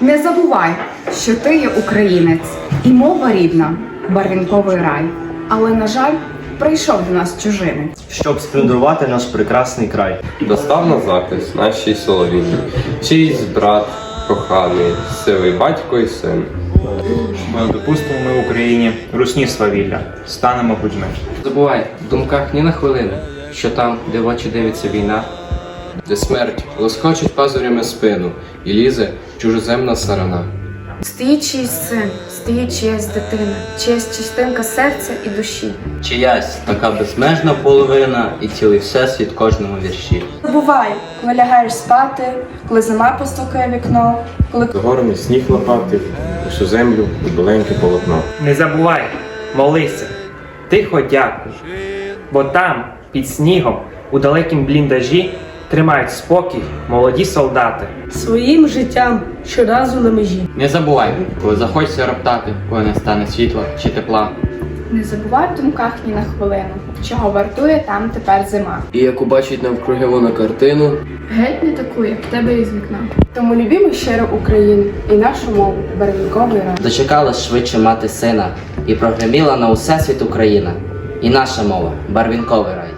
Не забувай, що ти є українець і мова рідна, барвінковий рай. Але, на жаль, прийшов до нас чужинець. щоб сплюндрувати наш прекрасний край. Достав на захист нашій соловіні, чийсь брат коханий, сивий батько і син. Ми допустимо ми в Україні русні свавілля, станемо будьми. Забувай в думках ні на хвилину, що там, де в очі дивиться війна, Де смерть лоскочить пазурями спину і лізе чужоземна сарана. Стоїть чийсь син, стоїть чиясь дитина, чиясь частинка серця і душі. Чиясь така безмежна половина і цілий всесвіт кожному вірші. Забувай, коли лягаєш спати, коли зима постукає вікно, коли горами сніг лопатив, усю землю у біленьке полотно. Не забувай, молися, тихо дякуй, бо там, під снігом, у далекім бліндажі, тримають спокій молоді солдати. своїм життям щоразу на межі. не забувай, коли захочеться роптати, коли не стане світла чи тепла. Не забувай в думках ні на хвилину, чого вартує там тепер зима. І як убачить навкруги вона картину, Геть не таку, як в тебе із вікна. Тому любімо щиро Україну і нашу мову, барвінковий рай. Дочекалась швидше мати сина, і прогреміла на усе світ Україна, і наша мова барвінковий рай.